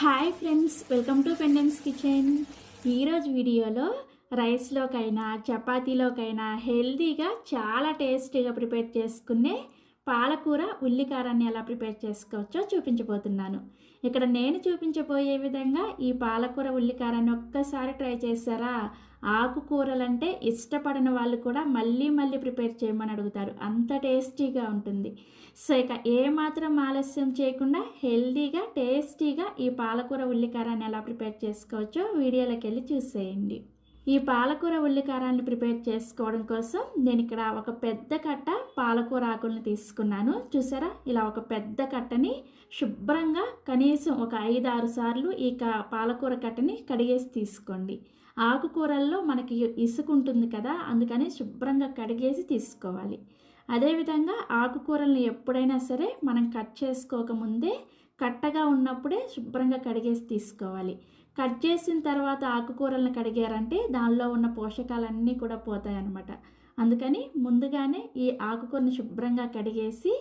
Hi friends welcome to పెండెన్స్ kitchen. ఈరోజు వీడియోలో రైస్లోకైనా చపాతీలోకైనా హెల్తీగా చాలా టేస్టీగా ప్రిపేర్ చేసుకునే పాలకూర ఉల్లికారాన్ని ఎలా ప్రిపేర్ చేసుకోవచ్చో చూపించబోతున్నాను. ఇక్కడ నేను చూపించబోయే విధంగా ఈ పాలకూర ఉల్లికారాన్ని ఒక్కసారి ట్రై చేశారా? ఆకుకూరలంటే ఇష్టపడని వాళ్ళు కూడా మళ్ళీ మళ్ళీ ప్రిపేర్ చేయమని అడుగుతారు. అంత టేస్టీగా ఉంటుంది. సో ఇక ఏమాత్రం ఆలస్యం చేయకుండా హెల్దీగా టేస్టీగా ఈ పాలకూర ఉల్లికారాన్ని ఎలా ప్రిపేర్ చేసుకోవచ్చో వీడియోలోకి వెళ్ళి చూసేయండి. ఈ పాలకూర ఉల్లికారాన్ని ప్రిపేర్ చేసుకోవడం కోసం నేను ఇక్కడ ఒక పెద్ద కట్ట పాలకూర ఆకులను తీసుకున్నాను. చూసారా? ఇలా ఒక పెద్ద కట్టని శుభ్రంగా కనీసం ఒక ఐదు ఆరు సార్లు ఈ క పాలకూర కట్టని కడిగేసి తీసుకోండి. ఆకుకూరల్లో మనకి ఇసుక ఉంటుంది కదా అందుకని శుభ్రంగా కడిగేసి తీసుకోవాలి. అదేవిధంగా ఆకుకూరలను ఎప్పుడైనా సరే మనం కట్ చేసుకోకముందే కట్టగా ఉన్నప్పుడే శుభ్రంగా కడిగేసి తీసుకోవాలి. కట్ చేసిన తర్వాత ఆకుకూరలను కడిగారంటే దానిలో ఉన్న పోషకాలన్నీ కూడా పోతాయి అన్నమాట అందుకని ముందుగానే ఈ ఆకుకూరని శుభ్రంగా కడిగేసి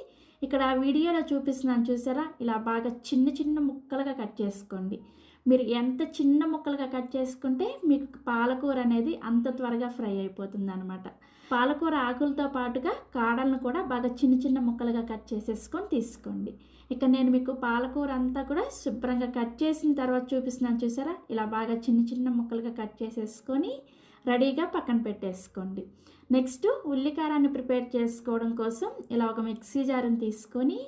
ఇక్కడ వీడియోలో చూపిస్తున్నాను చూసారా? ఇలా బాగా చిన్న చిన్న ముక్కలుగా కట్ చేసుకోండి. మీరు ఎంత చిన్న ముక్కలుగా కట్ చేసుకుంటే మీకు పాలకూర అనేది అంత త్వరగా ఫ్రై అయిపోతుంది అనమాట పాలకూర ఆకులతో పాటుగా కాడలను కూడా బాగా చిన్న చిన్న ముక్కలుగా కట్ చేసేసుకొని తీసుకోండి. ఇక నేను మీకు పాలకూర అంతా కూడా శుభ్రంగా కట్ చేసిన తర్వాత చూపిస్తున్నాను చూసారా? ఇలా బాగా చిన్న చిన్న ముక్కలుగా కట్ చేసేసుకొని రెడీగా పక్కన పెట్టేసుకోండి. నెక్స్ట్ ఉల్లికారాన్ని ప్రిపేర్ చేసుకోవడం కోసం ఇలా ఒక మిక్సీ జార్ని తీసుకొని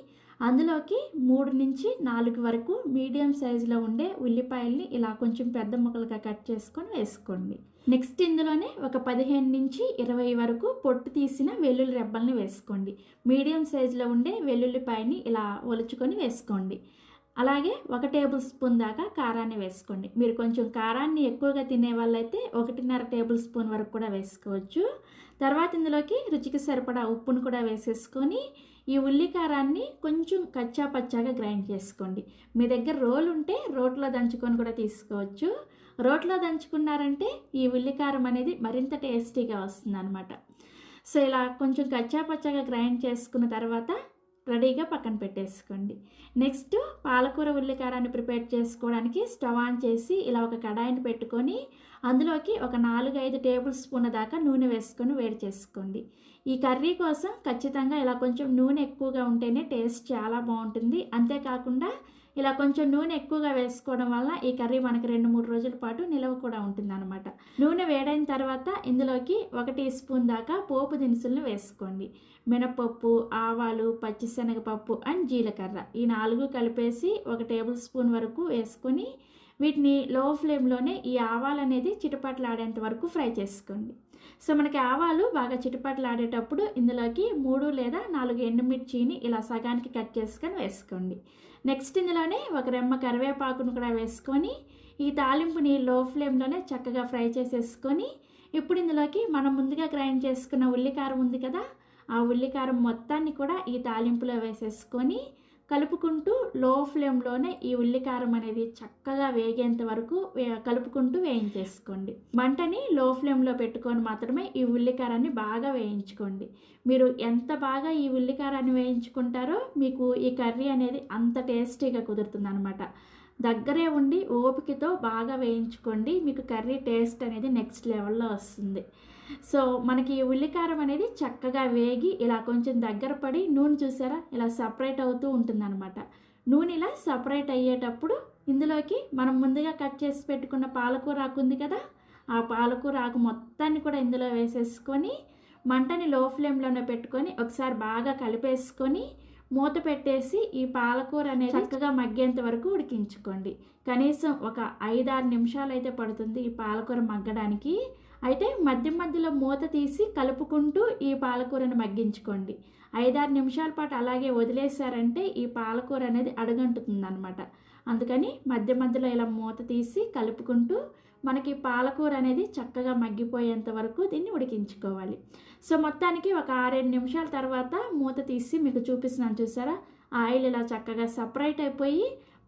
అందులోకి మూడు నుంచి నాలుగు వరకు మీడియం సైజులో ఉండే ఉల్లిపాయల్ని ఇలా కొంచెం పెద్ద ముక్కలుగా కట్ చేసుకొని వేసుకోండి. నెక్స్ట్ ఇందులోనే ఒక పదిహేను నుంచి ఇరవై వరకు పొట్టు తీసిన వెల్లుల్లి రెబ్బల్ని వేసుకోండి. మీడియం సైజులో ఉండే వెల్లుల్లిపాయని ఇలా ఒలుచుకొని వేసుకోండి. అలాగే ఒక టేబుల్ స్పూన్ దాకా కారాన్ని వేసుకోండి. మీరు కొంచెం కారాన్ని ఎక్కువగా తినే వాళ్ళైతే ఒకటిన్నర టేబుల్ స్పూన్ వరకు కూడా వేసుకోవచ్చు. తర్వాత ఇందులోకి రుచికి సరిపడా ఉప్పును కూడా వేసేసుకొని ఈ ఉల్లి కారాన్ని కొంచెం కచ్చా పచ్చాగా గ్రైండ్ చేసుకోండి. మీ దగ్గర రోలు ఉంటే రోట్లో దంచుకొని కూడా తీసుకోవచ్చు. రోట్లో దంచుకున్నారంటే ఈ ఉల్లికారం అనేది మరింత టేస్టీగా వస్తుంది అనమాట సో ఇలా కొంచెం కచ్చా పచ్చాగా గ్రైండ్ చేసుకున్న తర్వాత రెడీగా పక్కన పెట్టేసుకోండి. నెక్స్ట్ పాలకూర ఉల్లికారాన్ని ప్రిపేర్ చేసుకోవడానికి స్టవ్ ఆన్ చేసి ఇలా ఒక కడాయిని పెట్టుకొని అందులోకి ఒక నాలుగు ఐదు టేబుల్ స్పూన్ల దాకా నూనె వేసుకొని వేడి చేసుకోండి. ఈ కర్రీ కోసం ఖచ్చితంగా ఇలా కొంచెం నూనె ఎక్కువగా ఉంటేనే టేస్ట్ చాలా బాగుంటుంది. అంతేకాకుండా ఇలా కొంచెం నూనె ఎక్కువగా వేసుకోవడం వల్ల ఈ కర్రీ మనకి రెండు మూడు రోజుల పాటు నిలవ కూడా ఉంటుంది అనమాట నూనె వేడైన తర్వాత ఇందులోకి ఒక టీ స్పూన్ దాకా పోపు దినుసులను వేసుకోండి. మినపప్పు ఆవాలు పచ్చిశనగపప్పు అండ్ జీలకర్ర ఈ నాలుగు కలిపేసి ఒక టేబుల్ స్పూన్ వరకు వేసుకొని వీటిని లో ఫ్లేమ్లోనే ఈ ఆవాలు అనేది చిటపట్లాడేంత వరకు ఫ్రై చేసుకోండి. సో మనకి ఆవాలు బాగా చిటపట్లాడేటప్పుడు ఇందులోకి మూడు లేదా నాలుగు ఎండుమిర్చిని ఇలా సగానికి కట్ చేసుకొని వేసుకోండి. నెక్స్ట్ ఇందులోనే ఒక రెమ్మ కరివేపాకును కూడా వేసుకొని ఈ తాలింపుని లో ఫ్లేమ్లోనే చక్కగా ఫ్రై చేసేసుకొని ఇప్పుడు ఇందులోకి మనం ముందుగా గ్రైండ్ చేసుకున్న ఉల్లికారం ఉంది కదా ఆ ఉల్లికారం మొత్తాన్ని కూడా ఈ తాలింపులో వేసేసుకొని కలుపుకుంటూ లో ఫ్లేమ్లోనే ఈ ఉల్లికారం అనేది చక్కగా వేగేంత వరకు వే- కలుపుకుంటూ వేయించేసుకోండి. మంటని లో ఫ్లేమ్లో పెట్టుకొని మాత్రమే ఈ ఉల్లికారాన్ని బాగా వేయించుకోండి. మీరు ఎంత బాగా ఈ ఉల్లికారాన్ని వేయించుకుంటారో మీకు ఈ కర్రీ అనేది అంత టేస్టీగా కుదురుతుంది అనమాట దగ్గరే ఉండి ఓపికతో బాగా వేయించుకోండి. మీకు కర్రీ టేస్ట్ అనేది నెక్స్ట్ లెవెల్లో వస్తుంది. సో మనకి ఉల్లికారం అనేది చక్కగా వేగి ఇలా కొంచెం దగ్గర పడి నూనె చూసారా? ఇలా సపరేట్ అవుతూ ఉంటుందన్నమాట. నూనె ఇలా సపరేట్ అయ్యేటప్పుడు ఇందులోకి మనం ముందుగా కట్ చేసి పెట్టుకున్న పాలకూర ఆకు ఉంది కదా? ఆ పాలకూర ఆకు మొత్తాన్ని కూడా ఇందులో వేసేసుకొని మంటని లో ఫ్లేమ్లోనే పెట్టుకొని ఒకసారి బాగా కలిపేసుకొని మూత పెట్టేసి ఈ పాలకూర అనేది చక్కగా మగ్గేంత వరకు ఉడికించుకోండి. కనీసం ఒక ఐదారు నిమిషాలు అయితే పడుతుంది ఈ పాలకూర మగ్గడానికి. అయితే మధ్య మధ్యలో మూత తీసి కలుపుకుంటూ ఈ పాలకూరను మగ్గించుకోండి. ఐదారు నిమిషాల పాటు అలాగే వదిలేశారంటే ఈ పాలకూర అనేది అడుగంటుతుంది అనమాట అందుకని మధ్య మధ్యలో ఇలా మూత తీసి కలుపుకుంటూ మనకి పాలకూర అనేది చక్కగా మగ్గిపోయేంత వరకు దీన్ని ఉడికించుకోవాలి. సో మొత్తానికి ఒక ఆరేడు నిమిషాల తర్వాత మూత తీసి మీకు చూపిస్తున్నాను చూసారా? ఆయిల్ ఇలా చక్కగా సపరేట్ అయిపోయి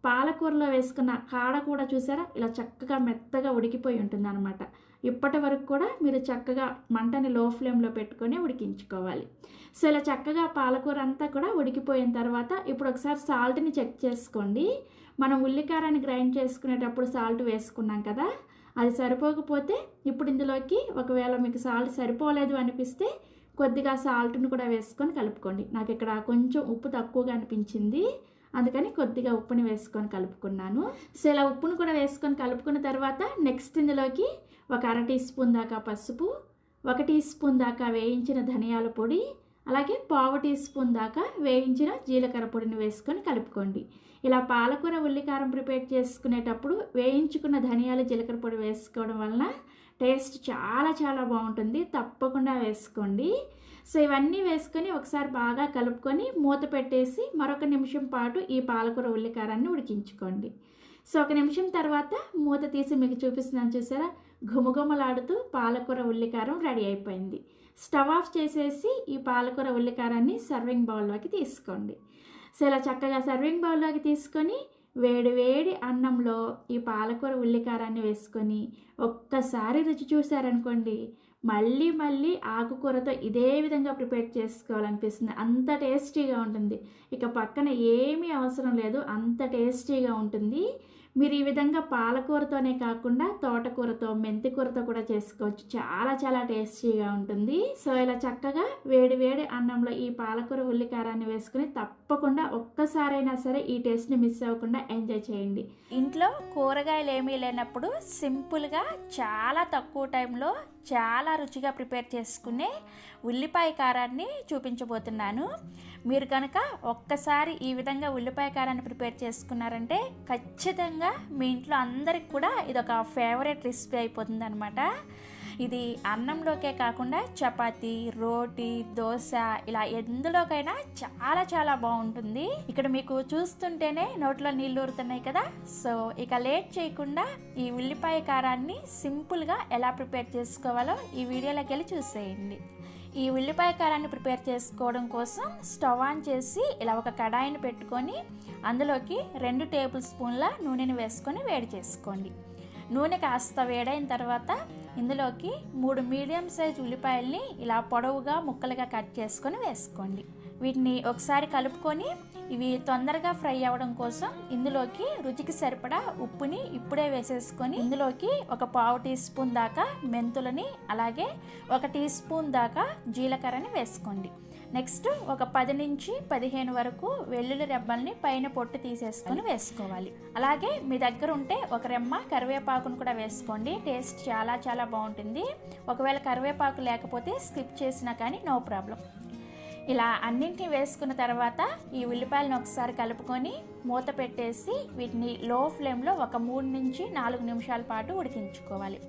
పాలకూరలో వేసుకున్న కాడ కూడా చూసారా? ఇలా చక్కగా మెత్తగా ఉడికిపోయి ఉంటుంది అనమాట ఇప్పటి వరకు కూడా మీరు చక్కగా మంటని లో ఫ్లేమ్లో పెట్టుకొని ఉడికించుకోవాలి. సో ఇలా చక్కగా పాలకూర అంతా కూడా ఉడికిపోయిన తర్వాత ఇప్పుడు ఒకసారి సాల్ట్ని చెక్ చేసుకోండి. మనం ఉల్లికారాన్ని గ్రైండ్ చేసుకునేటప్పుడు సాల్ట్ వేసుకున్నాం కదా అది సరిపోకపోతే ఇప్పుడు ఇందులోకి ఒకవేళ మీకు సాల్ట్ సరిపోలేదు అనిపిస్తే కొద్దిగా సాల్ట్ను కూడా వేసుకొని కలుపుకోండి. నాకు ఇక్కడ కొంచెం ఉప్పు తక్కువగా అనిపించింది అందుకని కొద్దిగా ఉప్పుని వేసుకొని కలుపుకున్నాను. సో ఇలా ఉప్పును కూడా వేసుకొని కలుపుకున్న తర్వాత నెక్స్ట్ ఇందులోకి ఒక అర టీ స్పూన్ దాకా పసుపు ఒక టీ స్పూన్ దాకా వేయించిన ధనియాల పొడి అలాగే పావు టీ స్పూన్ దాకా వేయించిన జీలకర్ర పొడిని వేసుకొని కలుపుకోండి. ఇలా పాలకూర ఉల్లికారం ప్రిపేర్ చేసుకునేటప్పుడు వేయించుకున్న ధనియాలు జీలకర్ర పొడి వేసుకోవడం వలన టేస్ట్ చాలా చాలా బాగుంటుంది. తప్పకుండా వేసుకోండి. సో ఇవన్నీ వేసుకొని ఒకసారి బాగా కలుపుకొని మూత పెట్టేసి మరొక నిమిషం పాటు ఈ పాలకూర ఉల్లికారాన్ని ఉడికించుకోండి. సో ఒక నిమిషం తర్వాత మూత తీసి మీకు చూపిస్తున్నాను చూసారా? ఘుమఘుమలాడుతూ పాలకూర ఉల్లికారం రెడీ అయిపోయింది. స్టవ్ ఆఫ్ చేసేసి ఈ పాలకూర ఉల్లికారాన్ని సర్వింగ్ బౌల్లోకి తీసుకోండి. సో ఇలా చక్కగా సర్వింగ్ బౌల్లోకి తీసుకొని వేడి వేడి అన్నంలో ఈ పాలకూర ఉల్లికారాన్ని వేసుకొని ఒక్కసారి రుచి చూసారనుకోండి మళ్ళీ మళ్ళీ ఆకుకూరతో ఇదే విధంగా ప్రిపేర్ చేసుకోవాలనిపిస్తుంది. అంత టేస్టీగా ఉంటుంది. ఇక పక్కన ఏమీ అవసరం లేదు. అంత టేస్టీగా ఉంటుంది. మీరు ఈ విధంగా పాలకూరతోనే కాకుండా తోటకూరతో మెంతికూరతో కూడా చేసుకోవచ్చు. చాలా చాలా టేస్టీగా ఉంటుంది. సో ఇలా చక్కగా వేడి వేడి అన్నంలో ఈ పాలకూర ఉల్లికారాన్ని వేసుకుని తప్పకుండా ఒక్కసారైనా సరే ఈ టేస్ట్ని మిస్ అవ్వకుండా ఎంజాయ్ చేయండి. ఇంట్లో కూరగాయలు ఏమీ లేనప్పుడు సింపుల్గా చాలా తక్కువ టైంలో చాలా రుచిగా ప్రిపేర్ చేసుకునే ఉల్లిపాయ కారాన్ని చూపించబోతున్నాను. మీరు కనుక ఒక్కసారి ఈ విధంగా ఉల్లిపాయ కారాన్ని ప్రిపేర్ చేసుకున్నారంటే ఖచ్చితంగా మీ ఇంట్లో అందరికి కూడా ఇది ఒక ఫేవరెట్ రెసిపీ అయిపోతుంది అనమాట ఇది అన్నంలోకే కాకుండా చపాతి రోటీ దోశ ఇలా ఎందులోకైనా చాలా చాలా బాగుంటుంది. ఇక్కడ మీకు చూస్తుంటేనే నోట్లో నీళ్ళు ఊరుతున్నాయి కదా. సో ఇక లేట్ చేయకుండా ఈ ఉల్లిపాయ కారాన్ని సింపుల్గా ఎలా ప్రిపేర్ చేసుకోవాలో ఈ వీడియోలోకి వెళ్ళి చూసేయండి. ఈ ఉల్లిపాయ కారాన్ని ప్రిపేర్ చేసుకోవడం కోసం స్టవ్ ఆన్ చేసి ఇలా ఒక కడాయిని పెట్టుకొని అందులోకి రెండు టేబుల్ స్పూన్ల నూనెని వేసుకొని వేడి చేసుకోండి. నూనె కాస్త వేడైన తర్వాత ఇందులోకి మూడు మీడియం సైజ్ ఉల్లిపాయల్ని ఇలా పొడవుగా ముక్కలుగా కట్ చేసుకొని వేసుకోండి. వీటిని ఒకసారి కలుపుకొని ఇవి తొందరగా ఫ్రై అవ్వడం కోసం ఇందులోకి రుచికి సరిపడా ఉప్పుని ఇప్పుడే వేసేసుకొని ఇందులోకి ఒక పావు టీ స్పూన్ దాకా మెంతులని అలాగే ఒక టీ స్పూన్ దాకా జీలకర్రని వేసుకోండి. నెక్స్ట్ ఒక పది నుంచి పదిహేను వరకు వెల్లుల్లి రెబ్బల్ని పైన పొట్టు తీసేసుకొని వేసుకోవాలి. అలాగే మీ దగ్గర ఉంటే ఒక రెమ్మ కరివేపాకును కూడా వేసుకోండి. టేస్ట్ చాలా చాలా బాగుంటుంది. ఒకవేళ కరివేపాకు లేకపోతే స్కిప్ చేసినా కానీ నో ప్రాబ్లం. ఇలా అన్నింటినీ వేసుకున్న తర్వాత ఈ ఉల్లిపాయలను ఒకసారి కలుపుకొని మూత పెట్టేసి వీటిని లో ఫ్లేమ్లో ఒక మూడు నుంచి నాలుగు నిమిషాల పాటు ఉడికించుకోవాలి.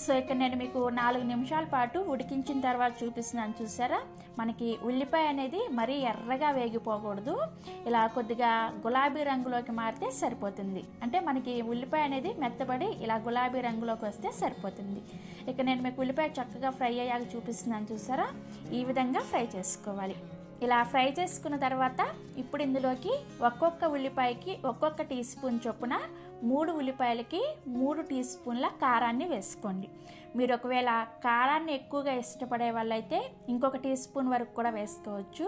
సో ఇక్కడ నేను మీకు నాలుగు నిమిషాల పాటు ఉడికించిన తర్వాత చూపిస్తున్నాను చూసారా? మనకి ఉల్లిపాయ అనేది మరీ ఎర్రగా వేగిపోకూడదు. ఇలా కొద్దిగా గులాబీ రంగులోకి మారితే సరిపోతుంది. అంటే మనకి ఉల్లిపాయ అనేది మెత్తబడి ఇలా గులాబీ రంగులోకి వస్తే సరిపోతుంది. ఇక నేను మీకు ఉల్లిపాయ చక్కగా ఫ్రై అయ్యాక చూపిస్తున్నాను చూసారా? ఈ విధంగా ఫ్రై చేసుకోవాలి. ఇలా ఫ్రై చేసుకున్న తర్వాత ఇప్పుడు ఇందులోకి ఒక్కొక్క ఉల్లిపాయకి ఒక్కొక్క టీ స్పూన్ చొప్పున మూడు ఉల్లిపాయలకి మూడు టీ స్పూన్ల కారాన్ని వేసుకోండి. మీరు ఒకవేళ కారాన్ని ఎక్కువగా ఇష్టపడే వాళ్ళైతే ఇంకొక టీ స్పూన్ వరకు కూడా వేసుకోవచ్చు.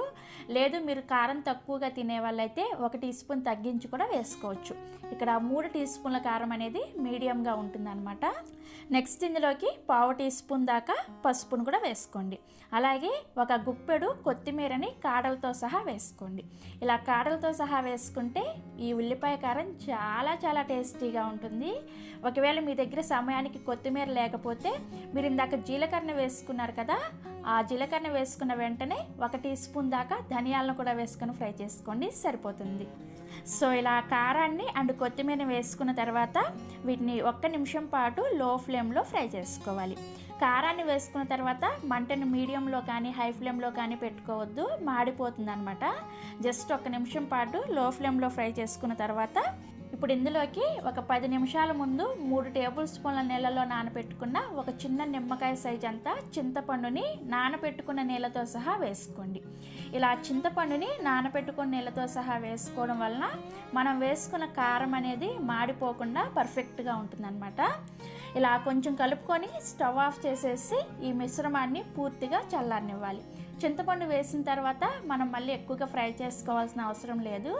లేదు మీరు కారం తక్కువగా తినే వాళ్ళైతే ఒక టీ స్పూన్ తగ్గించి కూడా వేసుకోవచ్చు. ఇక్కడ మూడు టీ స్పూన్ల కారం అనేది మీడియంగా ఉంటుందన్నమాట. నెక్స్ట్ ఇందులోకి పావు టీ స్పూన్ దాకా పసుపును కూడా వేసుకోండి. అలాగే ఒక గుప్పెడు కొత్తిమీరని కాడలతో సహా వేసుకోండి. ఇలా కాడలతో సహా వేసుకుంటే ఈ ఉల్లిపాయ కారం చాలా చాలా టేస్టీగా ఉంటుంది. ఒకవేళ మీ దగ్గర సమయానికి కొత్తిమీర లేకపోతే మీరు ఇందాక జీలకర్ర వేసుకున్నారు కదా ఆ జీలకర్ర వేసుకున్న వెంటనే ఒక టీ స్పూన్ దాకా ధనియాలను కూడా వేసుకొని ఫ్రై చేసుకోండి సరిపోతుంది. సో ఇలా కారాన్ని అండ్ కొత్తిమీర వేసుకున్న తర్వాత వీటిని ఒక్క నిమిషం పాటు లో ఫ్లేమ్లో ఫ్రై చేసుకోవాలి. కారాన్ని వేసుకున్న తర్వాత మంటను మీడియంలో కానీ హై ఫ్లేమ్లో కానీ పెట్టుకోవద్దు మాడిపోతుంది అనమాట జస్ట్ ఒక నిమిషం పాటు లో ఫ్లేమ్లో ఫ్రై చేసుకున్న తర్వాత ఇప్పుడు ఇందులోకి ఒక పది నిమిషాల ముందు మూడు టేబుల్ స్పూన్ల నీళ్ళలో నానబెట్టుకున్న ఒక చిన్న నిమ్మకాయ సైజ్ అంతా చింతపండుని నానబెట్టుకున్న నీళ్ళతో సహా వేసుకోండి. ఇలా చింతపండుని నానబెట్టుకున్న నీళ్ళతో సహా వేసుకోవడం వలన మనం వేసుకున్న కారం అనేది మాడిపోకుండా పర్ఫెక్ట్గా ఉంటుందన్నమాట. ఇలా కొంచెం కలుపుకొని స్టవ్ ఆఫ్ చేసేసి ఈ మిశ్రమాన్ని పూర్తిగా చల్లారనివ్వాలి. చింతపండు వేసిన తర్వాత మనం మళ్ళీ ఎక్కువగా ఫ్రై చేసుకోవాల్సిన అవసరం లేదు.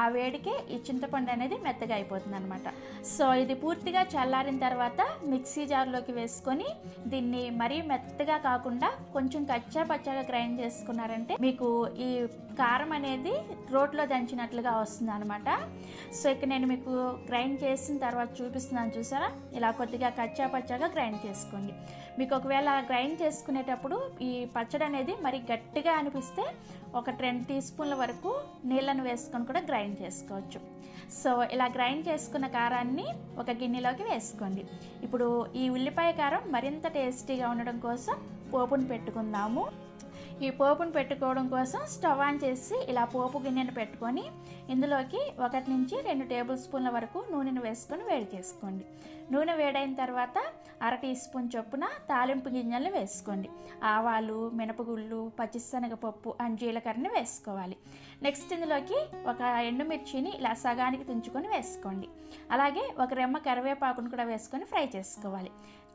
ఆ వేడికే ఈ చింతపండు అనేది మెత్తగా అయిపోతుంది అనమాట సో ఇది పూర్తిగా చల్లారిన తర్వాత మిక్సీ జార్లోకి వేసుకొని దీన్ని మరీ మెత్తగా కాకుండా కొంచెం కచ్చా పచ్చగా గ్రైండ్ చేసుకున్నారంటే మీకు ఈ కారం అనేది రోట్లో దంచినట్లుగా వస్తుంది అనమాట సో ఇక నేను మీకు గ్రైండ్ చేసిన తర్వాత చూపిస్తున్నాను చూసారా? ఇలా కొద్దిగా కచ్చా పచ్చగా గ్రైండ్ చేసుకోండి. మీకు ఒకవేళ గ్రైండ్ చేసుకునేటప్పుడు ఈ పచ్చడి అనేది మరి గట్టిగా అనిపిస్తే ఒక రెండు టీ స్పూన్ల వరకు నీళ్ళను వేసుకొని కూడా గ్రైండ్ చేసుకోవచ్చు. సో ఇలా గ్రైండ్ చేసుకున్న కారాన్ని ఒక గిన్నెలోకి వేసుకోండి. ఇప్పుడు ఈ ఉల్లిపాయ కారం మరింత టేస్టీగా ఉండడం కోసం పోపును పెట్టుకుందాము. ఈ పోపును పెట్టుకోవడం కోసం స్టవ్ ఆన్ చేసి ఇలా పోపు గిన్నెను పెట్టుకొని ఇందులోకి ఒకటి నుంచి రెండు టేబుల్ స్పూన్ల వరకు నూనెను వేసుకొని వేడి చేసుకోండి. నూనె వేడైన తర్వాత అర టీ స్పూన్ చొప్పున తాలింపు గింజల్ని వేసుకోండి. ఆవాలు మినపగుళ్ళు పచ్చిశనగపప్పు అండ్ జీలకర్రని వేసుకోవాలి. నెక్స్ట్ ఇందులోకి ఒక ఎండుమిర్చిని ఇలా సగానికి తుంచుకొని వేసుకోండి. అలాగే ఒక రెమ్మ కరివేపాకును కూడా వేసుకొని ఫ్రై చేసుకోవాలి.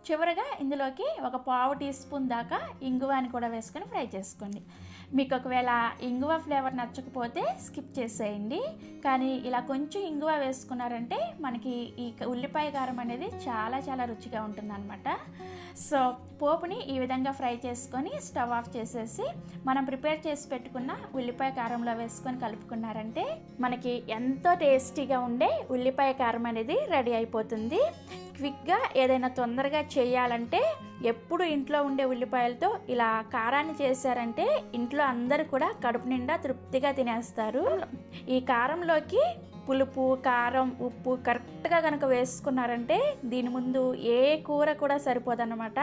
చివరగా ఇందులోకి ఒక పావు టీ స్పూన్ దాకా ఇంగువాని కూడా వేసుకొని ఫ్రై చేసుకోండి. మీకు ఒకవేళ ఇంగువ ఫ్లేవర్ నచ్చకపోతే స్కిప్ చేసేయండి. కానీ ఇలా కొంచెం ఇంగువ వేసుకున్నారంటే మనకి ఈ ఉల్లిపాయ కారం అనేది చాలా చాలా రుచిగా ఉంటుందన్నమాట. సో పోపుని ఈ విధంగా ఫ్రై చేసుకొని స్టవ్ ఆఫ్ చేసేసి మనం ప్రిపేర్ చేసి పెట్టుకున్న ఉల్లిపాయ కారంలో వేసుకొని కలుపుకున్నారంటే మనకి ఎంతో టేస్టీగా ఉండే ఉల్లిపాయ కారం అనేది రెడీ అయిపోతుంది. క్విక్గా ఏదైనా తొందరగా చేయాలంటే ఎప్పుడు ఇంట్లో ఉండే ఉల్లిపాయలతో ఇలా కారాన్ని చేశారంటే ఇంట్లో అందరు కూడా కడుపు నిండా తృప్తిగా తినేస్తారు. ఈ కారంలోకి పులుపు కారం ఉప్పు కరెక్ట్గా కనుక వేసుకున్నారంటే దీని ముందు ఏ కూర కూడా సరిపోదన్నమాట.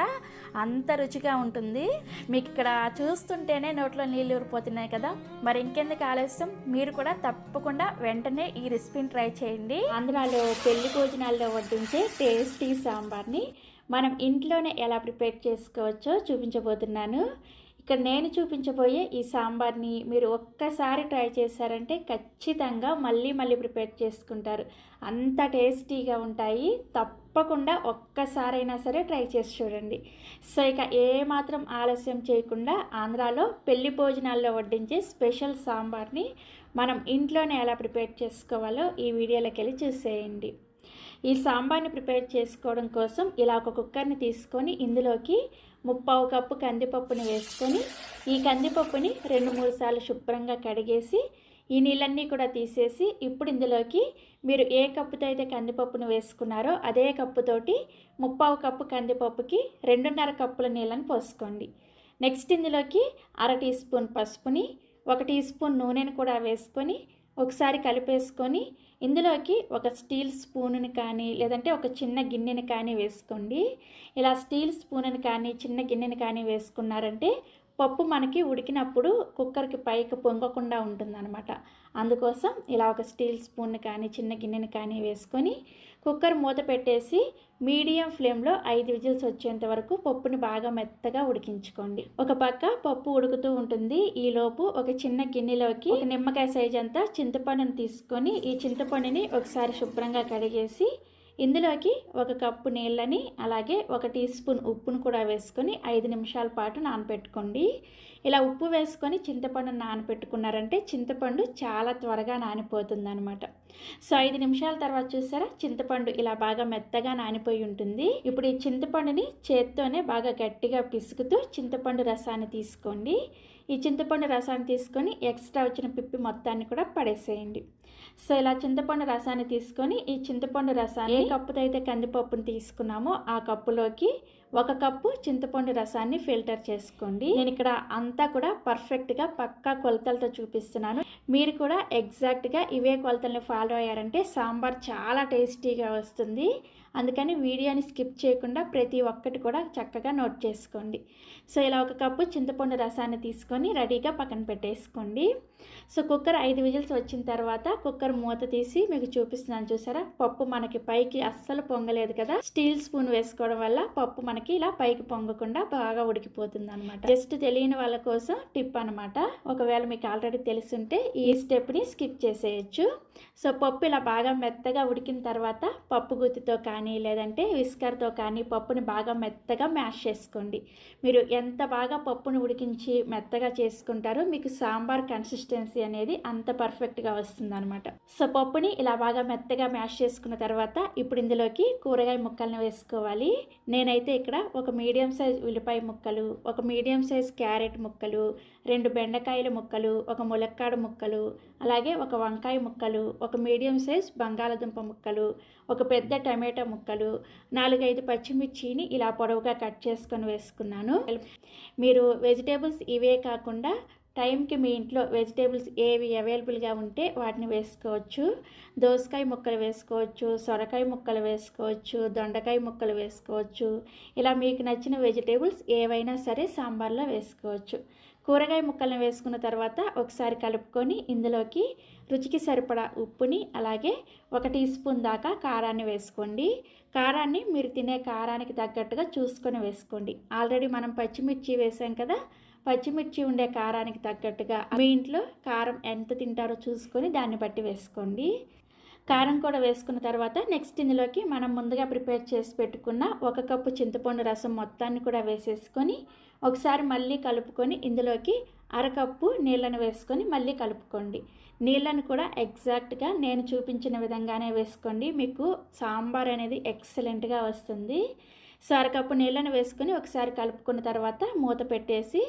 అంత రుచిగా ఉంటుంది. మీకు ఇక్కడ చూస్తుంటేనే నోట్లో నీళ్ళు ఊరిపోతున్నాయి కదా. మరి ఇంకెందుకు ఆలస్యం? మీరు కూడా తప్పకుండా వెంటనే ఈ రెసిపీని ట్రై చేయండి. ఆంధ్రాలో పెళ్ళి భోజనాల్లో వడ్డించే టేస్టీ సాంబార్ని మనం ఇంట్లోనే ఎలా ప్రిపేర్ చేసుకోవచ్చో చూపించబోతున్నాను. ఇక్కడ నేను చూపించబోయే ఈ సాంబార్ని మీరు ఒక్కసారి ట్రై చేశారంటే ఖచ్చితంగా మళ్ళీ మళ్ళీ ప్రిపేర్ చేసుకుంటారు. అంత టేస్టీగా ఉంటాయి. తప్పకుండా ఒక్కసారైనా సరే ట్రై చేసి చూడండి. సో ఇక ఏమాత్రం ఆలస్యం చేయకుండా ఆంధ్రాలో పెళ్ళి భోజనాల్లో వడ్డించే స్పెషల్ సాంబార్ని మనం ఇంట్లోనే ఎలా ప్రిపేర్ చేసుకోవాలో ఈ వీడియోలోకి వెళ్ళి చూసేయండి. ఈ సాంబార్ని ప్రిపేర్ చేసుకోవడం కోసం ఇలా ఒక కుక్కర్ని తీసుకొని ఇందులోకి ముప్పావు కప్పు కందిపప్పుని వేసుకొని ఈ కందిపప్పుని రెండు మూడు సార్లు శుభ్రంగా కడిగేసి ఈ నీళ్ళన్నీ కూడా తీసేసి ఇప్పుడు ఇందులోకి మీరు ఏ కప్పుతో అయితే కందిపప్పును వేసుకున్నారో అదే కప్పుతోటి ముప్పావు కప్పు కందిపప్పుకి రెండున్నర కప్పుల నీళ్ళని పోసుకోండి. నెక్స్ట్ ఇందులోకి అర టీ స్పూన్ పసుపుని ఒక టీ స్పూన్ నూనెను కూడా వేసుకొని ఒకసారి కలిపేసుకొని ఇందులోకి ఒక స్టీల్ స్పూన్ని కానీ లేదంటే ఒక చిన్న గిన్నెని కానీ వేసుకోండి. ఇలా స్టీల్ స్పూన్ని కానీ చిన్న గిన్నెని కానీ వేసుకున్నారంటే పప్పు మనకి ఉడికినప్పుడు కుక్కర్కి పైకి పొంగకుండా ఉంటుందన్నమాట. అందుకోసం ఇలా ఒక స్టీల్ స్పూన్ని కానీ చిన్న గిన్నెని కానీ వేసుకొని కుక్కర్ మూత పెట్టేసి మీడియం ఫ్లేమ్లో ఐదు విజిల్స్ వచ్చేంత వరకు పప్పుని బాగా మెత్తగా ఉడికించుకోండి. ఒక పక్క పప్పు ఉడుకుతూ ఉంటుంది. ఈలోపు ఒక చిన్న గిన్నెలోకి నిమ్మకాయ సైజ్ అంతా చింతపండుని తీసుకొని ఈ చింతపండుని ఒకసారి శుభ్రంగా కడిగేసి ఇందులోకి ఒక కప్పు నీళ్ళని అలాగే ఒక టీ స్పూన్ ఉప్పును కూడా వేసుకొని ఐదు నిమిషాల పాటు నానబెట్టుకోండి ఇలా ఉప్పు వేసుకొని చింతపండు నానబెట్టుకున్నారంటే చింతపండు చాలా త్వరగా నానిపోతుంది అనమాట సో ఐదు నిమిషాల తర్వాత చూసారా? చింతపండు ఇలా బాగా మెత్తగా నానిపోయి ఉంటుంది. ఇప్పుడు ఈ చింతపండుని చేత్తోనే బాగా గట్టిగా పిసుకుతూ చింతపండు రసాన్ని తీసుకోండి. ఈ చింతపండు రసాన్ని తీసుకొని ఎక్స్ట్రా వచ్చిన పిప్పి మొత్తాన్ని కూడా పడేసేయండి. సో ఇలా చింతపండు రసాన్ని తీసుకొని ఈ చింతపండు రసాన్ని ఏ కప్పుతో అయితే కందిపప్పుని తీసుకున్నామో ఆ కప్పులోకి ఒక కప్పు చింతపండు రసాన్ని ఫిల్టర్ చేసుకోండి. నేను ఇక్కడ అంతా కూడా పర్ఫెక్ట్గా పక్కా కొలతలతో చూపిస్తున్నాను. మీరు కూడా ఎగ్జాక్ట్గా ఇవే కొలతల్ని ఫాలో అయ్యారంటే సాంబార్ చాలా టేస్టీగా వస్తుంది. అందుకని వీడియోని స్కిప్ చేయకుండా ప్రతి ఒక్కటి కూడా చక్కగా నోట్ చేసుకోండి. సో ఇలా ఒక కప్పు చింతపండు రసాన్ని తీసుకొని రెడీగా పక్కన పెట్టేసుకోండి. సో కుక్కర్ ఐదు విజిల్స్ వచ్చిన తర్వాత కుక్కర్ మూత తీసి మీకు చూపిస్తున్నాను చూసారా? పప్పు మనకి పైకి అస్సలు పొంగలేదు కదా? స్టీల్ స్పూన్ వేసుకోవడం వల్ల పప్పు మనకి ఇలా పైకి పొంగకుండా బాగా ఉడికిపోతుంది అనమాట జస్ట్ తెలియని వాళ్ళ కోసం టిప్ అనమాట ఒకవేళ మీకు ఆల్రెడీ తెలుసుంటే ఈ స్టెప్ని స్కిప్ చేసేయచ్చు. సో పప్పు ఇలా బాగా మెత్తగా ఉడికిన తర్వాత పప్పు గుత్తితో కానీ కానీ లేదంటే విస్కర్తో కానీ పప్పుని బాగా మెత్తగా మ్యాష్ చేసుకోండి. మీరు ఎంత బాగా పప్పును ఉడికించి మెత్తగా చేసుకుంటారో మీకు సాంబార్ కన్సిస్టెన్సీ అనేది అంత పర్ఫెక్ట్గా వస్తుంది అనమాట సో పప్పుని ఇలా బాగా మెత్తగా మ్యాష్ చేసుకున్న తర్వాత ఇప్పుడు ఇందులోకి కూరగాయ ముక్కల్ని వేసుకోవాలి. నేనైతే ఇక్కడ ఒక మీడియం సైజ్ ఉల్లిపాయ ముక్కలు ఒక మీడియం సైజ్ క్యారెట్ ముక్కలు రెండు బెండకాయల ముక్కలు ఒక ములక్కాడ ముక్కలు అలాగే ఒక వంకాయ ముక్కలు ఒక మీడియం సైజ్ బంగాళదుంప ముక్కలు ఒక పెద్ద టమాటా ముక్కలు నాలుగైదు పచ్చిమిర్చిని ఇలా పొడవుగా కట్ చేసుకొని వేసుకున్నాను. మీరు వెజిటేబుల్స్ ఇవే కాకుండా టైంకి మీ ఇంట్లో వెజిటేబుల్స్ ఏవి అవైలబుల్గా ఉంటే వాటిని వేసుకోవచ్చు. దోసకాయ ముక్కలు వేసుకోవచ్చు సొరకాయ ముక్కలు వేసుకోవచ్చు దొండకాయ ముక్కలు వేసుకోవచ్చు. ఇలా మీకు నచ్చిన వెజిటేబుల్స్ ఏవైనా సరే సాంబార్లో వేసుకోవచ్చు. కూరగాయ ముక్కలను వేసుకున్న తర్వాత ఒకసారి కలుపుకొని ఇందులోకి రుచికి సరిపడా ఉప్పుని అలాగే ఒక టీ స్పూన్ దాకా కారాన్ని వేసుకోండి. కారాన్ని మీరు తినే కారానికి తగ్గట్టుగా చూసుకొని వేసుకోండి. ఆల్రెడీ మనం పచ్చిమిర్చి వేసాం కదా పచ్చిమిర్చి ఉండే కారానికి తగ్గట్టుగా మీ ఇంట్లో కారం ఎంత తింటారో చూసుకొని దాన్ని బట్టి వేసుకోండి. కారం కూడా వేసుకున్న తర్వాత నెక్స్ట్ ఇందులోకి మనం ముందుగా ప్రిపేర్ చేసి పెట్టుకున్న ఒక కప్పు చింతపండు రసం మొత్తాన్ని కూడా వేసేసుకొని ఒకసారి మళ్ళీ కలుపుకొని ఇందులోకి అరకప్పు నీళ్ళను వేసుకొని మళ్ళీ కలుపుకోండి. నీళ్ళను కూడా ఎగ్జాక్ట్గా నేను చూపించిన విధంగానే వేసుకోండి. మీకు సాంబార్ అనేది ఎక్సలెంట్గా వస్తుంది. సరకప్పు నీళ్ళను వేసుకొని ఒకసారి కలుపుకున్న తర్వాత మూత పెట్టేసి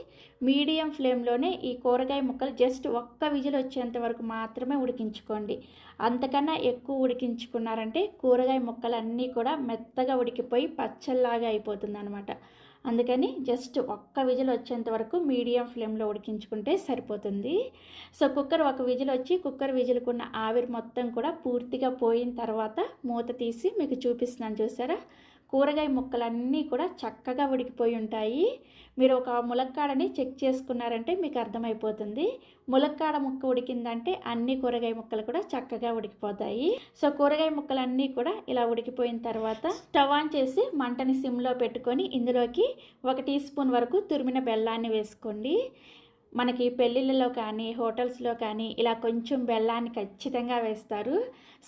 మీడియం ఫ్లేమ్లోనే ఈ కూరగాయ ముక్కలు జస్ట్ ఒక్క విజిల్ వచ్చేంత వరకు మాత్రమే ఉడికించుకోండి. అంతకన్నా ఎక్కువ ఉడికించుకున్నారంటే కూరగాయ ముక్కలు అన్నీ కూడా మెత్తగా ఉడికిపోయి పచ్చల్లాగా అయిపోతుంది అనమాట అందుకని జస్ట్ ఒక్క విజిల్ వచ్చేంత వరకు మీడియం ఫ్లేమ్లో ఉడికించుకుంటే సరిపోతుంది. సో కుక్కర్ ఒక విజిల్ వచ్చి కుక్కర్ విజిల్కున్న ఆవిరి మొత్తం కూడా పూర్తిగా పోయిన తర్వాత మూత తీసి మీకు చూపిస్తున్నాను చూసారా? కూరగాయ ముక్కలన్నీ కూడా చక్కగా ఉడికిపోయి ఉంటాయి. మీరు ఒక ములక్కాడని చెక్ చేసుకున్నారంటే మీకు అర్థమైపోతుంది. ములక్కాడ ముక్క ఉడికిందంటే అన్ని కూరగాయ ముక్కలు కూడా చక్కగా ఉడికిపోతాయి. సో కూరగాయ ముక్కలన్నీ కూడా ఇలా ఉడికిపోయిన తర్వాత స్టవ్ ఆన్ చేసి మంటని సిమ్లో పెట్టుకొని ఇందులోకి ఒక టీ స్పూన్ వరకు తురిమిన బెల్లాన్ని వేసుకోండి. మనకి పెళ్ళిళ్ళలో కానీ హోటల్స్లో కానీ ఇలా కొంచెం బెల్లాన్ని ఖచ్చితంగా వేస్తారు.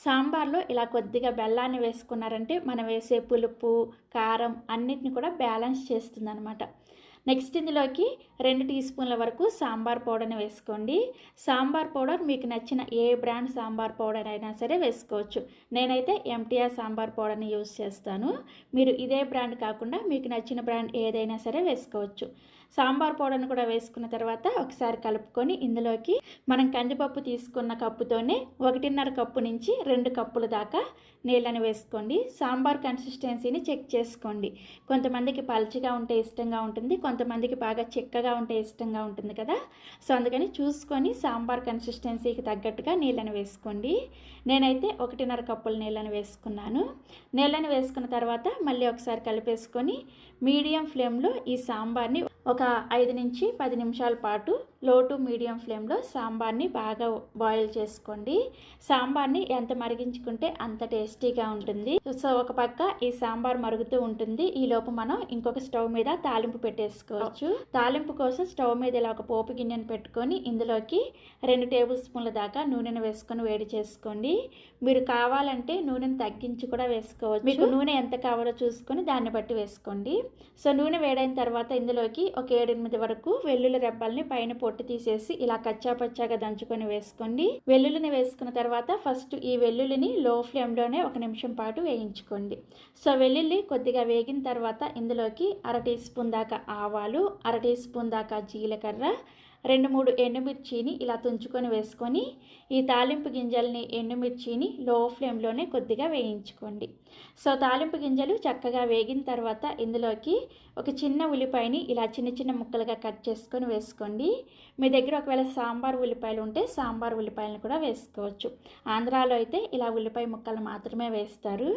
సాంబార్లో ఇలా కొద్దిగా బెల్లాన్ని వేసుకున్నారంటే మనం వేసే పులుపు కారం అన్నిటిని కూడా బ్యాలెన్స్ చేస్తుంది అనమాట నెక్స్ట్ ఇందులోకి రెండు టీ స్పూన్ల వరకు సాంబార్ పౌడర్ని వేసుకోండి. సాంబార్ పౌడర్ మీకు నచ్చిన ఏ బ్రాండ్ సాంబార్ పౌడర్ అయినా సరే వేసుకోవచ్చు. నేనైతే ఎంటీఆర్ సాంబార్ పౌడర్ని యూస్ చేస్తాను. మీరు ఇదే బ్రాండ్ కాకుండా మీకు నచ్చిన బ్రాండ్ ఏదైనా సరే వేసుకోవచ్చు. సాంబార్ పౌడర్ని కూడా వేసుకున్న తర్వాత ఒకసారి కలుపుకొని ఇందులోకి మనం కందిపప్పు తీసుకున్న కప్పుతోనే ఒకటిన్నర కప్పు నుంచి రెండు కప్పుల దాకా నీళ్ళని వేసుకోండి. సాంబార్ కన్సిస్టెన్సీని చెక్ చేసుకోండి. కొంతమందికి పల్చగా ఉంటే ఇష్టంగా ఉంటుంది కొంతమందికి బాగా చిక్కగా ఉంటే ఇష్టంగా ఉంటుంది కదా. సో అందుకని చూసుకొని సాంబార్ కన్సిస్టెన్సీకి తగ్గట్టుగా నీళ్ళని వేసుకోండి. నేనైతే ఒకటిన్నర కప్పుల నీళ్ళని వేసుకున్నాను. నీళ్ళని వేసుకున్న తర్వాత మళ్ళీ ఒకసారి కలిపేసుకొని మీడియం ఫ్లేమ్లో ఈ సాంబార్ని ఒక ఐదు నుంచి పది నిమిషాల పాటు లో టు మీడియం ఫ్లేమ్లో సాంబార్ని బాగా బాయిల్ చేసుకోండి. సాంబార్ని ఎంత మరిగించుకుంటే అంత టేస్టీగా ఉంటుంది. సో ఒక పక్క ఈ సాంబార్ మరుగుతూ ఉంటుంది. ఈ లోపు మనం ఇంకొక స్టవ్ మీద తాలింపు పెట్టేసుకోవచ్చు. తాలింపు కోసం స్టవ్ మీద ఇలా ఒక పోపు గిన్నెను పెట్టుకొని ఇందులోకి రెండు టేబుల్ స్పూన్ల దాకా నూనెను వేసుకొని వేడి చేసుకోండి. మీరు కావాలంటే నూనెను తగ్గించి కూడా వేసుకోవచ్చు. మీకు నూనె ఎంత కావాలో చూసుకొని దాన్ని బట్టి వేసుకోండి. సో నూనె వేడైన తర్వాత ఇందులోకి ఒక ఏడెనిమిది వరకు వెల్లుల్లి రెబ్బల్ని పైన పొట్టు తీసేసి ఇలా కచ్చా పచ్చాగా దంచుకొని వేసుకోండి. వెల్లుల్లిని వేసుకున్న తర్వాత ఫస్ట్ ఈ వెల్లుల్లిని లో ఫ్లేమ్లోనే ఒక నిమిషం పాటు వేయించుకోండి. సో వెల్లుల్లి కొద్దిగా వేగిన తర్వాత ఇందులోకి అర టీ స్పూన్ దాకా ఆవాలు అర టీ స్పూన్ దాకా జీలకర్ర రెండు మూడు ఎండుమిర్చిని ఇలా తుంచుకొని వేసుకొని ఈ తాలింపు గింజల్ని ఎండుమిర్చిని లో ఫ్లేమ్లోనే కొద్దిగా వేయించుకోండి. సో తాలింపు గింజలు చక్కగా వేగిన తర్వాత ఇందులోకి ఒక చిన్న ఉల్లిపాయని ఇలా చిన్న చిన్న ముక్కలుగా కట్ చేసుకొని వేసుకోండి. మీ దగ్గర ఒకవేళ సాంబార్ ఉల్లిపాయలు ఉంటే సాంబార్ ఉల్లిపాయలను కూడా వేసుకోవచ్చు. ఆంధ్రాలో అయితే ఇలా ఉల్లిపాయ ముక్కలు మాత్రమే వేస్తారు.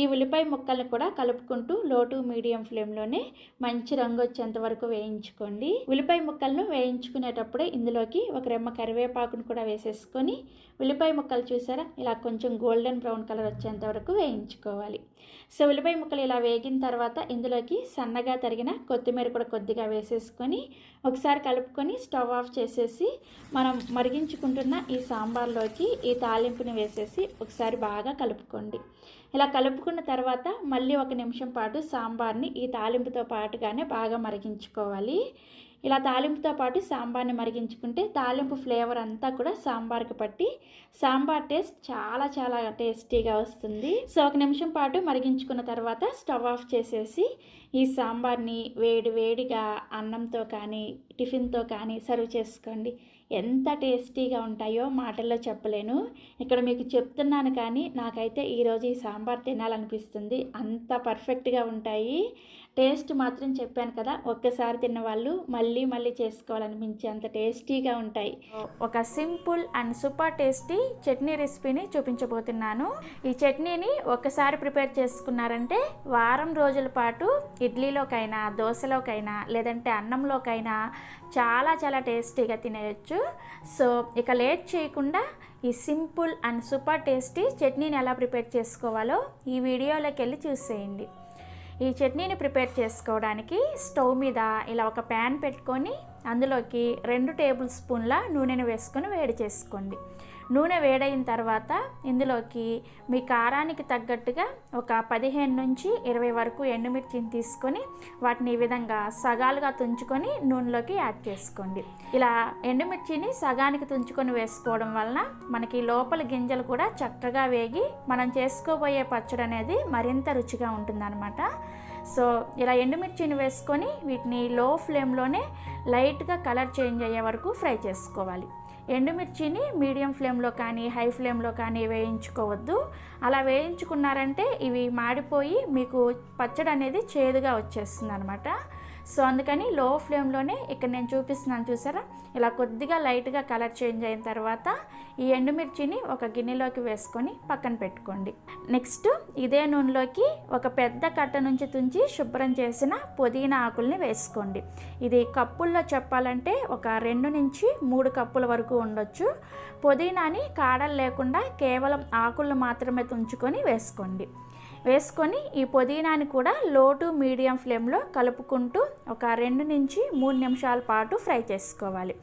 ఈ ఉల్లిపాయ ముక్కలను కూడా కలుపుకుంటూ లో టు మీడియం ఫ్లేమ్లోనే మంచి రంగు వచ్చేంత వరకు వేయించుకోండి. ఉల్లిపాయ ముక్కలను వేయించుకునేటప్పుడే ఇందులోకి ఒక రెమ్మ కరివేపాకును కూడా వేసేసుకొని ఉల్లిపాయ ముక్కలు చూసారా? ఇలా కొంచెం గోల్డెన్ బ్రౌన్ కలర్ వచ్చేంత వరకు వేయించుకోవాలి. సో ఉల్లిపాయ ముక్కలు ఇలా వేగిన తర్వాత ఇందులోకి సన్నగా తరిగిన కొత్తిమీర కూడా కొద్దిగా వేసేసుకొని ఒకసారి కలుపుకొని స్టవ్ ఆఫ్ చేసేసి మనం మరిగించుకుంటున్న ఈ సాంబార్లోకి ఈ తాలింపుని వేసేసి ఒకసారి బాగా కలుపుకోండి. ఇలా కలుపుకున్న తర్వాత మళ్ళీ ఒక నిమిషం పాటు సాంబార్ని ఈ తాలింపుతో పాటుగానే బాగా మరిగించుకోవాలి. ఇలా తాలింపుతో పాటు సాంబార్ని మరిగించుకుంటే తాలింపు ఫ్లేవర్ అంతా కూడా సాంబార్కి పట్టి సాంబార్ టేస్ట్ చాలా చాలా టేస్టీగా వస్తుంది. సో ఒక నిమిషం పాటు మరిగించుకున్న తర్వాత స్టవ్ ఆఫ్ చేసేసి ఈ సాంబార్ని వేడి వేడిగా అన్నంతో కానీ టిఫిన్తో కానీ సర్వ్ చేసుకోండి. ఎంత టేస్టీగా ఉంటాయో మాటల్లో చెప్పలేను. ఇక్కడ మీకు చెప్తున్నాను కానీ నాకైతే ఈరోజు ఈ సాంబార్ తినాలనిపిస్తుంది. అంత పర్ఫెక్ట్గా ఉంటాయి. టేస్ట్ మాత్రం చెప్పాను కదా ఒక్కసారి తిన్న వాళ్ళు మళ్ళీ మళ్ళీ చేసుకోవాలనిపించే అంత టేస్టీగా ఉంటాయి. ఒక simple and super tasty chutney రెసిపీని చూపించబోతున్నాను. ఈ చట్నీని ఒక్కసారి ప్రిపేర్ చేసుకున్నారంటే వారం రోజుల పాటు ఇడ్లీలోకైనా దోశలోకైనా లేదంటే అన్నంలోకైనా చాలా చాలా టేస్టీగా తినేయచ్చు. సో ఇక లేట్ చేయకుండా ఈ సింపుల్ అండ్ సూపర్ టేస్టీ చట్నీని ఎలా ప్రిపేర్ చేసుకోవాలో ఈ వీడియోలోకి వెళ్ళి చూసేయండి. ఈ చట్నీని ప్రిపేర్ చేసుకోవడానికి స్టవ్ మీద ఇలా ఒక ప్యాన్ పెట్టుకొని అందులోకి రెండు టేబుల్ స్పూన్ల నూనెను వేసుకొని వేడి చేసుకోండి. నూనె వేడైన తర్వాత ఇందులోకి మీ కారానికి తగ్గట్టుగా ఒక పదిహేను నుంచి ఇరవై వరకు ఎండుమిర్చిని తీసుకొని వాటిని ఈ విధంగా సగాలుగా తుంచుకొని నూనెలోకి యాడ్ చేసుకోండి. ఇలా ఎండుమిర్చిని సగానికి తుంచుకొని వేసుకోవడం వలన మనకి లోపల గింజలు కూడా చక్కగా వేగి మనం చేసుకోబోయే పచ్చడి అనేది మరింత రుచిగా ఉంటుందన్నమాట. సో ఇలా ఎండుమిర్చిని వేసుకొని వీటిని లో ఫ్లేమ్లోనే లైట్గా కలర్ చేంజ్ అయ్యే వరకు ఫ్రై చేసుకోవాలి. ఎండుమిర్చిని మీడియం ఫ్లేమ్లో కానీ హై ఫ్లేమ్లో కానీ వేయించుకోవద్దు. అలా వేయించుకున్నారంటే ఇవి మాడిపోయి మీకు పచ్చడి అనేది చేదుగా వచ్చేస్తుంది అనమాట సో అందుకని లో ఫ్లేమ్లోనే ఇక్కడ నేను చూపిస్తున్నాను చూసారా? ఇలా కొద్దిగా లైట్గా కలర్ చేంజ్ అయిన తర్వాత ఈ ఎండుమిర్చిని ఒక గిన్నెలోకి వేసుకొని పక్కన పెట్టుకోండి. నెక్స్ట్ ఇదే నూనెలోకి ఒక పెద్ద కట్ట నుంచి తుంచి శుభ్రం చేసిన పుదీనా ఆకుల్ని వేసుకోండి. ఇది కప్పుల్లో చెప్పాలంటే ఒక రెండు నుంచి మూడు కప్పుల వరకు ఉండొచ్చు. పుదీనాని కాడలు లేకుండా కేవలం ఆకులను మాత్రమే తుంచుకొని వేసుకోండి. వేసుకొని ఈ పుదీనాని కూడా లో టు మీడియం ఫ్లేమ్లో కలుపుకుంటూ ఒక రెండు నుంచి మూడు నిమిషాల పాటు ఫ్రై చేసుకోవాలి.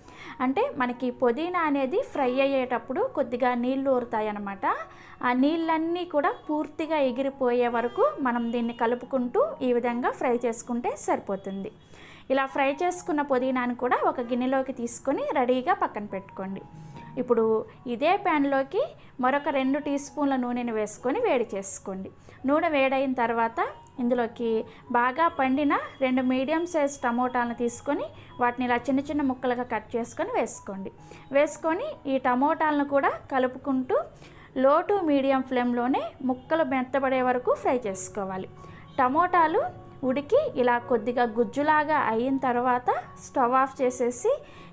అంటే మనకి పుదీనా అనేది ఫ్రై అయ్యేటప్పుడు కొద్దిగా నీళ్ళు ఊరుతాయి అన్నమాట ఆ నీళ్ళన్నీ కూడా పూర్తిగా ఎగిరిపోయే వరకు మనం దీన్ని కలుపుకుంటూ ఈ విధంగా ఫ్రై చేసుకుంటే సరిపోతుంది. ఇలా ఫ్రై చేసుకున్న పుదీనాను కూడా ఒక గిన్నెలోకి తీసుకొని రెడీగా పక్కన పెట్టుకోండి. ఇప్పుడు ఇదే ప్యాన్లోకి మరొక రెండు టీ స్పూన్ల నూనెని వేసుకొని వేడి చేసుకోండి. నూనె వేడైన తర్వాత ఇందులోకి బాగా పండిన రెండు మీడియం సైజ్ టమోటాలను తీసుకొని వాటిని ఇలా చిన్న చిన్న ముక్కలుగా కట్ చేసుకొని వేసుకోండి. వేసుకొని ఈ టమోటాలను కూడా కలుపుకుంటూ లో టు మీడియం ఫ్లేమ్లోనే ముక్కలు మెత్తబడే వరకు ఫ్రై చేసుకోవాలి. టమోటాలు ఉడికి ఇలా కొద్దిగా గుజ్జులాగా అయిన తర్వాత స్టవ్ ఆఫ్ చేసేసి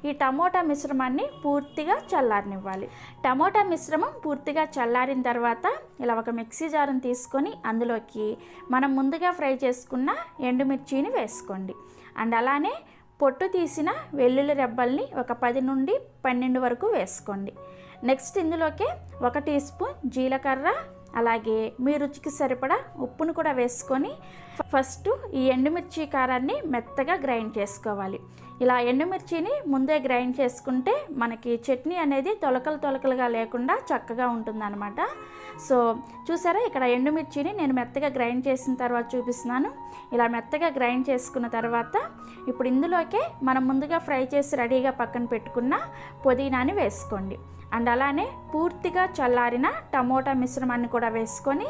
ఈ టమోటా మిశ్రమాన్ని పూర్తిగా చల్లారనివ్వాలి. టమోటా మిశ్రమం పూర్తిగా చల్లారిన తర్వాత ఇలా ఒక మిక్సీ జారుని తీసుకొని అందులోకి మనం ముందుగా ఫ్రై చేసుకున్న ఎండుమిర్చిని వేసుకోండి. అండ్ అలానే పొట్టు తీసిన వెల్లుల్లి రెబ్బల్ని ఒక పది నుండి పన్నెండు వరకు వేసుకోండి. నెక్స్ట్ ఇందులోకే ఒక టీ స్పూన్ జీలకర్ర అలాగే మీ రుచికి సరిపడా ఉప్పును కూడా వేసుకొని ఫస్ట్ ఈ ఎండుమిర్చి కారాన్ని మెత్తగా గ్రైండ్ చేసుకోవాలి. ఇలా ఎండుమిర్చిని ముందే గ్రైండ్ చేసుకుంటే మనకి చట్నీ అనేది తొలకలు తొలకలుగా లేకుండా చక్కగా ఉంటుందన్నమాట. సో చూసారా ఇక్కడ ఎండుమిర్చిని నేను మెత్తగా గ్రైండ్ చేసిన తర్వాత చూపిస్తున్నాను. ఇలా మెత్తగా గ్రైండ్ చేసుకున్న తర్వాత ఇప్పుడు ఇందులోకే మనం ముందుగా ఫ్రై చేసి రెడీగా పక్కన పెట్టుకున్న పుదీనాని వేసుకోండి. అండ్ అలానే పూర్తిగా చల్లారిన టమోటా మిశ్రమాన్ని కూడా వేసుకొని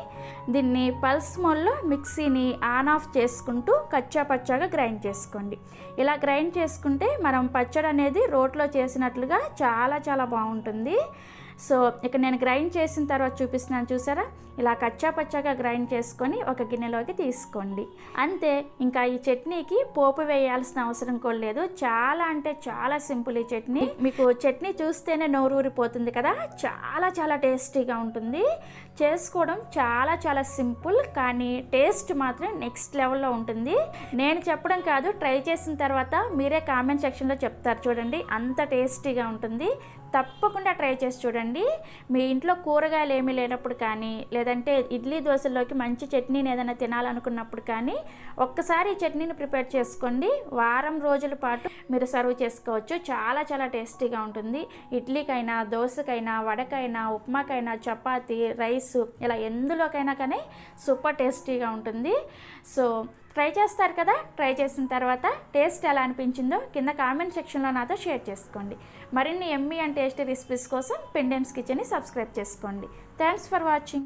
దీన్ని పల్స్ మోల్లో మిక్సీని ఆన్ ఆఫ్ చేసుకుంటూ కచ్చా పచ్చాగా గ్రైండ్ చేసుకోండి. ఇలా గ్రైండ్ చేసుకుంటే మనం పచ్చడి అనేది రోట్లో చేసినట్లుగా చాలా చాలా బాగుంటుంది. సో ఇక్కడ నేను గ్రైండ్ చేసిన తర్వాత చూపిస్తున్నాను చూసారా? ఇలా కచ్చా పచ్చాగా గ్రైండ్ చేసుకొని ఒక గిన్నెలోకి తీసుకోండి. అంతే ఇంకా ఈ చట్నీకి పోపు వేయాల్సిన అవసరం కూడా లేదు. చాలా అంటే చాలా సింపుల్ ఈ చట్నీ. మీకు చట్నీ చూస్తేనే నోరూరిపోతుంది కదా? చాలా చాలా టేస్టీగా ఉంటుంది. చేసుకోవడం చాలా చాలా సింపుల్ కానీ టేస్ట్ మాత్రం నెక్స్ట్ లెవెల్లో ఉంటుంది. నేను చెప్పడం కాదు ట్రై చేసిన తర్వాత మీరే కామెంట్ సెక్షన్లో చెప్తారు చూడండి. అంత టేస్టీగా ఉంటుంది. తప్పకుండా ట్రై చేసి చూడండి. మీ ఇంట్లో కూరగాయలు ఏమీ లేనప్పుడు కానీ లేదంటే ఇడ్లీ దోశల్లోకి మంచి చట్నీని ఏదైనా తినాలనుకున్నప్పుడు కానీ ఒక్కసారి ఈ చట్నీని ప్రిపేర్ చేసుకోండి. వారం రోజుల పాటు మీరు సర్వ్ చేసుకోవచ్చు. చాలా చాలా టేస్టీగా ఉంటుంది. ఇడ్లీకైనా దోశకైనా వడకైనా ఉప్మాకైనా చపాతీ రైస్ ఇలా ఎందులోకైనా కానీ సూపర్ టేస్టీగా ఉంటుంది. సో ట్రై చేస్తారు కదా? ట్రై చేసిన తర్వాత టేస్ట్ ఎలా అనిపించిందో కింద కామెంట్ సెక్షన్లో నాతో షేర్ చేసుకోండి. మరిన్ని ఎమ్మీ అండ్ టేస్టీ రెసిపీస్ కోసం పెండెన్స్ కిచెన్ని సబ్స్క్రైబ్ చేసుకోండి. Thanks for watching